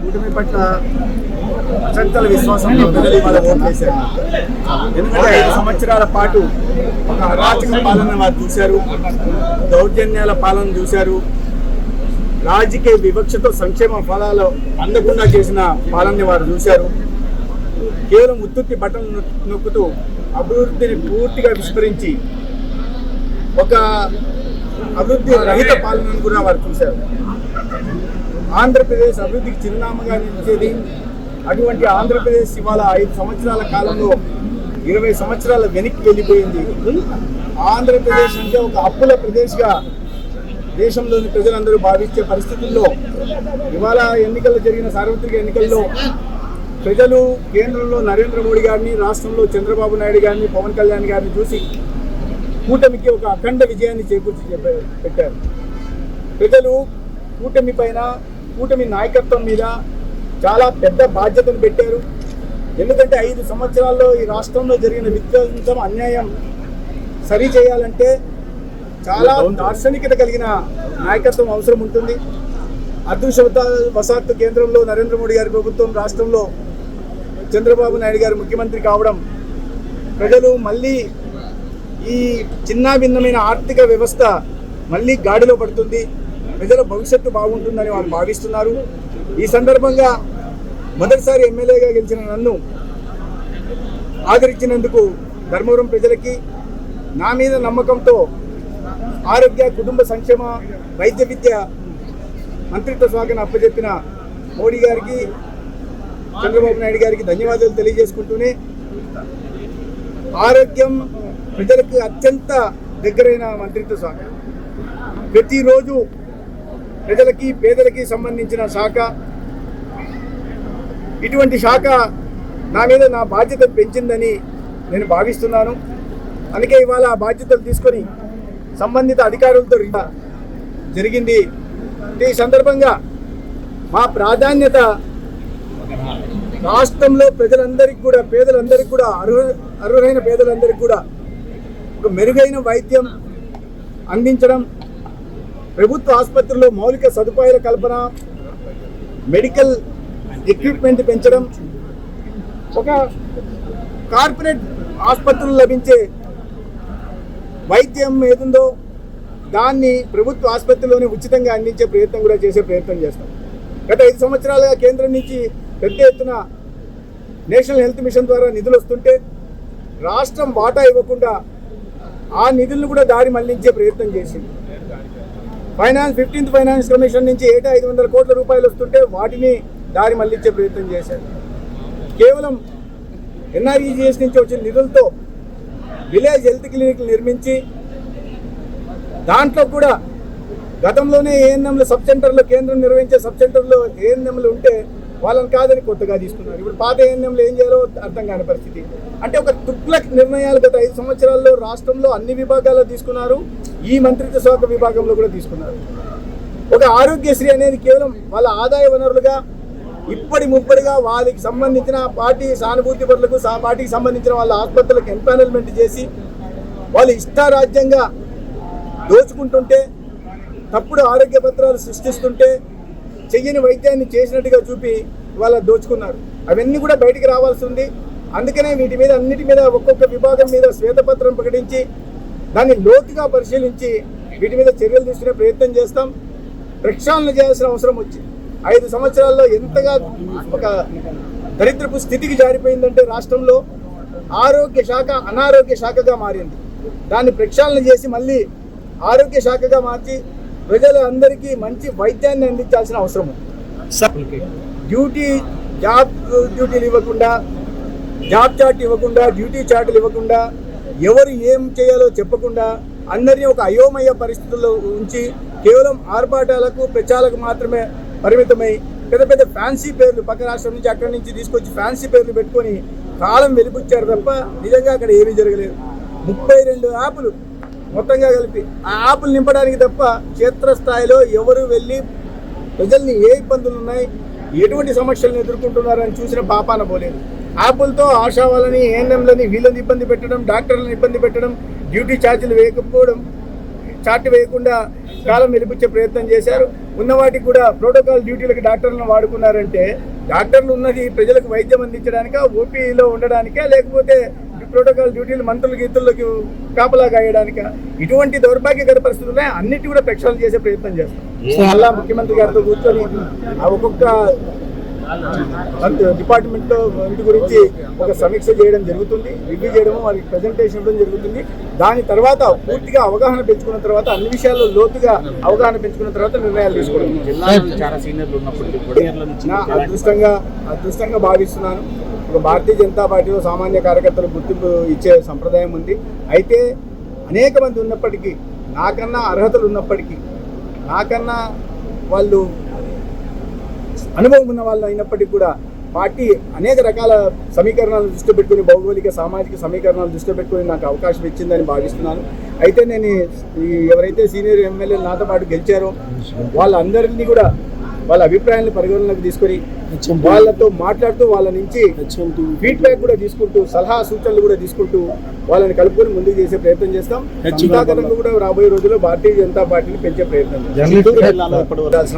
కూటమి పట్ల అసంతల విశ్వాసంతో ప్రజలు ఎందుకంటే ఐదు సంవత్సరాల పాటు ఒక అరాచక పాలన వారు చూశారు దౌర్జన్యాల పాలన చూశారు రాజకీయ వివక్షతో సంక్షేమ ఫలాలు అందకుండా చేసిన పాలనని వారు చూశారు. కేవలం ఉత్తుత్తి బట్టలు నొక్కుతూ అభివృద్ధిని పూర్తిగా విస్మరించి ఒక అభివృద్ధి రహిత పాలనను కూడా వారు చూశారు. ఆంధ్రప్రదేశ్ అభివృద్ధికి చిరునామాగా నిలిచేది అటువంటి ఆంధ్రప్రదేశ్ ఇవాళ ఐదు సంవత్సరాల కాలంలో ఇరవై సంవత్సరాల వెనక్కి వెళ్ళిపోయింది. ఆంధ్రప్రదేశ్ అంటే ఒక అప్పుల ప్రదేశ్గా దేశంలోని ప్రజలందరూ భావించే పరిస్థితుల్లో ఇవాళ ఎన్నికల్లో జరిగిన సార్వత్రిక ఎన్నికల్లో ప్రజలు కేంద్రంలో నరేంద్ర మోడీ గారిని రాష్ట్రంలో చంద్రబాబు నాయుడు గారిని పవన్ కళ్యాణ్ గారిని చూసి కూటమికి ఒక అఖండ విజయాన్ని చేకూర్చి చెప్పారు పెట్టారు. ప్రజలు కూటమి పైన కూటమి నాయకత్వం మీద చాలా పెద్ద బాధ్యతను పెట్టారు. ఎందుకంటే ఐదు సంవత్సరాల్లో ఈ రాష్ట్రంలో జరిగిన విధ్వంసం అన్యాయం సరి చేయాలంటే చాలా దార్శనికత కలిగిన నాయకత్వం అవసరం ఉంటుంది. అదృష్టవశాత్తు కేంద్రంలో నరేంద్ర మోడీ గారి ప్రభుత్వం రాష్ట్రంలో చంద్రబాబు నాయుడు గారు ముఖ్యమంత్రి కావడం ప్రజలు మళ్ళీ ఈ చిన్న భిన్నమైన ఆర్థిక వ్యవస్థ మళ్ళీ గాడిలో పడుతుంది. ప్రజల భవిష్యత్తు బాగుంటుందని వారు భావిస్తున్నారు. ఈ సందర్భంగా మొదటిసారి ఎమ్మెల్యేగా గెలిచిన నన్ను ఆదరించినందుకు ధర్మవరం ప్రజలకి నా మీద నమ్మకంతో ఆరోగ్య కుటుంబ సంక్షేమ వైద్య విద్య మంత్రిత్వ శాఖను అప్పచెప్పిన మోడీ గారికి చంద్రబాబు నాయుడు గారికి ధన్యవాదాలు తెలియజేసుకుంటూనే ఆరోగ్యం ప్రజలకు అత్యంత దగ్గరైన మంత్రిత్వ శాఖ. ప్రతిరోజు ప్రజలకి పేదలకి సంబంధించిన శాఖ. ఇటువంటి శాఖ నా మీద నా బాధ్యత పెంచిందని నేను భావిస్తున్నాను. అందుకే ఇవాళ ఆ బాధ్యతలు తీసుకొని సంబంధిత అధికారులతో జరిగింది. ఈ సందర్భంగా మా ప్రాధాన్యత రాష్ట్రంలో ప్రజలందరికీ కూడా పేదలందరికీ కూడా అర్హు అర్హులైన పేదలందరికీ కూడా ఒక మెరుగైన వైద్యం అందించడం ప్రభుత్వ ఆసుపత్రుల్లో మౌలిక సదుపాయాల కల్పన మెడికల్ ఎక్విప్మెంట్ పెంచడం ఒక కార్పొరేట్ ఆసుపత్రులు లభించే వైద్యం ఏదుందో దాన్ని ప్రభుత్వ ఆసుపత్రిలోనే ఉచితంగా అందించే ప్రయత్నం కూడా చేసే ప్రయత్నం చేస్తాం. గత ఐదు సంవత్సరాలుగా కేంద్రం నుంచి పెద్ద ఎత్తున నేషనల్ హెల్త్ మిషన్ ద్వారా నిధులు వస్తుంటే రాష్ట్రం వాటా ఇవ్వకుండా ఆ నిధులను కూడా దారి మళ్ళించే ప్రయత్నం చేసింది. ఫైనాన్స్ ఫిఫ్టీన్త్ ఫైనాన్స్ కమిషన్ నుంచి ఏటా ఐదు వందల కోట్ల రూపాయలు వస్తుంటే వాటిని దారి మళ్ళించే ప్రయత్నం చేశారు. కేవలం ఎన్ఆర్ఈజిఎస్ నుంచి వచ్చిన నిధులతో విలేజ్ హెల్త్ క్లినిక్ నిర్మించి దాంట్లో కూడా గతంలోనే ఏఎన్ఎంలు సబ్ సెంటర్లో కేంద్రం నిర్వహించే సబ్ సెంటర్లో ఏఎన్ఎంలు ఉంటే వాళ్ళని కాదని కొత్తగా తీసుకున్నారు. ఇప్పుడు పాత ఏఎన్ఎంలు ఏం చేయాలో అర్థం కాని పరిస్థితి. అంటే ఒక తుక్లక్ నిర్ణయాలు గత ఐదు సంవత్సరాల్లో రాష్ట్రంలో అన్ని విభాగాల్లో తీసుకున్నారు. ఈ మంత్రిత్వ శాఖ విభాగంలో కూడా తీసుకున్నారు. ఒక ఆరోగ్యశ్రీ అనేది కేవలం వాళ్ళ ఆదాయ వనరులుగా ఇప్పటి ముప్పటిగా వాళ్ళకి సంబంధించిన పార్టీ సానుభూతి పరులకు పార్టీకి సంబంధించిన వాళ్ళ ఆసుపత్రులకు ఎంపానల్మెంట్ చేసి వాళ్ళు ఇష్టారాజ్యంగా దోచుకుంటుంటే తప్పుడు ఆరోగ్య పత్రాలు సృష్టిస్తుంటే చెయ్యని వైద్యాన్ని చేసినట్టుగా చూపి వాళ్ళ దోచుకున్నారు. అవన్నీ కూడా బయటికి రావాల్సి ఉంది. అందుకనే వీటి మీద అన్నిటి మీద ఒక్కొక్క విభాగం మీద శ్వేతపత్రం ప్రకటించి దాన్ని లోతుగా పరిశీలించి వీటి మీద చర్యలు తీసుకునే ప్రయత్నం చేస్తాం. ప్రక్షాళన చేయాల్సిన అవసరం వచ్చింది. ఐదు సంవత్సరాల్లో ఎంతగా ఒక దరిద్రపు స్థితికి జారిపోయిందంటే రాష్ట్రంలో ఆరోగ్య శాఖ అనారోగ్య శాఖగా మారింది. దాన్ని ప్రక్షాళన చేసి మళ్ళీ ఆరోగ్య శాఖగా మార్చి ప్రజలందరికీ మంచి వైద్యాన్ని అందించాల్సిన అవసరం ఉంది. డ్యూటీ జాబ్ డ్యూటీలు ఇవ్వకుండా జాబ్ చార్ట్ ఇవ్వకుండా డ్యూటీ చార్టులు ఇవ్వకుండా ఎవరు ఏం చేయాలో చెప్పకుండా అందరినీ ఒక అయోమయ పరిస్థితుల్లో ఉంచి కేవలం ఆర్భాటాలకు ప్రచారాలకు మాత్రమే పరిమితమై పెద్ద పెద్ద ఫ్యాన్సీ పేర్లు పక్క రాష్ట్రం నుంచి అక్కడి నుంచి తీసుకొచ్చి ఫ్యాన్సీ పేర్లు పెట్టుకొని కాలం వెలిపుచ్చారు తప్ప నిజంగా అక్కడ ఏమీ జరగలేదు. ముప్పై రెండు యాపులు మొత్తంగా కలిపి ఆ యాపులు నింపడానికి తప్ప క్షేత్రస్థాయిలో ఎవరు వెళ్ళి ప్రజల్ని ఏ ఇబ్బందులు ఉన్నాయి ఎటువంటి సమస్యలను ఎదుర్కొంటున్నారని చూసిన పాపాన పోలేదు. యాప్లతో ఆశా వాళ్ళని ఏఎన్ఎంలని వీళ్ళని ఇబ్బంది పెట్టడం డాక్టర్లను ఇబ్బంది పెట్టడం డ్యూటీ ఛార్జీలు వేయకపోవడం చార్ట్ వేయకుండా కాలం వెలిపించే ప్రయత్నం చేశారు. ఉన్న వాటికి కూడా ప్రోటోకాల్ డ్యూటీలకు డాక్టర్లను వాడుకున్నారంటే డాక్టర్లు ఉన్నది ప్రజలకు వైద్యం అందించడానికా ఓపీలో ఉండడానికా లేకపోతే ప్రోటోకాల్ డ్యూటీలు మంత్రులు గీతుల్లోకి కాపలా కాయడానికా ఇటువంటి దౌర్భాగ్యకర పరిస్థితులు ఉన్నాయి. అన్నిటి కూడా ప్రక్షాళన చేసే ప్రయత్నం చేస్తాం. అలా ముఖ్యమంత్రి గారితో కూర్చొని ఆ ఒక్కొక్క డిపార్ట్మెంట్లో ఇంటి గురించి ఒక సమీక్ష చేయడం జరుగుతుంది రివ్యూ చేయడం వారికి ప్రజెంటేషన్ ఇవ్వడం జరుగుతుంది. దాని తర్వాత పూర్తిగా అవగాహన పెంచుకున్న తర్వాత అన్ని విషయాల్లో లోతుగా అవగాహన పెంచుకున్న తర్వాత నిర్ణయాలు తీసుకోవడం. నా అదృష్టంగా అదృష్టంగా భావిస్తున్నాను. ఒక భారతీయ జనతా పార్టీలో సామాన్య కార్యకర్తలు గుర్తింపు ఇచ్చే సంప్రదాయం ఉంది. అయితే అనేక మంది ఉన్నప్పటికీ నాకన్నా అర్హతలు ఉన్నప్పటికీ నాకన్నా వాళ్ళు అనుభవం ఉన్న వాళ్ళు అయినప్పటికీ కూడా పార్టీ అనేక రకాల సమీకరణాలు దృష్టి పెట్టుకుని భౌగోళిక సామాజిక సమీకరణాలు దృష్టి పెట్టుకుని నాకు అవకాశం ఇచ్చిందని భావిస్తున్నాను. అయితే నేను ఈ ఎవరైతే సీనియర్ ఎమ్మెల్యేలు నాతో పాటు గెలిచారో వాళ్ళందరినీ కూడా వాళ్ళ అభిప్రాయాలను పరిగణలోకి తీసుకొని వాళ్ళతో మాట్లాడుతూ వాళ్ళ నుంచి ఫీడ్బ్యాక్ కూడా తీసుకుంటూ సలహా సూచనలు కూడా తీసుకుంటూ వాళ్ళని కలుపుకొని ముందుకు చేసే ప్రయత్నం చేస్తాం. కూడా రాబోయే రోజుల్లో భారతీయ జనతా పార్టీని పెంచే ప్రయత్నం.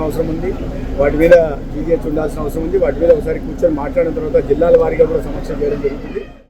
అవసరం ఉంది. వాటి మీద జీజీహెచ్ ఉండాల్సిన అవసరం ఉంది. వాటి మీద ఒకసారి కూర్చొని మాట్లాడిన తర్వాత జిల్లాల వారీగా కూడా సమీక్ష చేయడం జరుగుతుంది.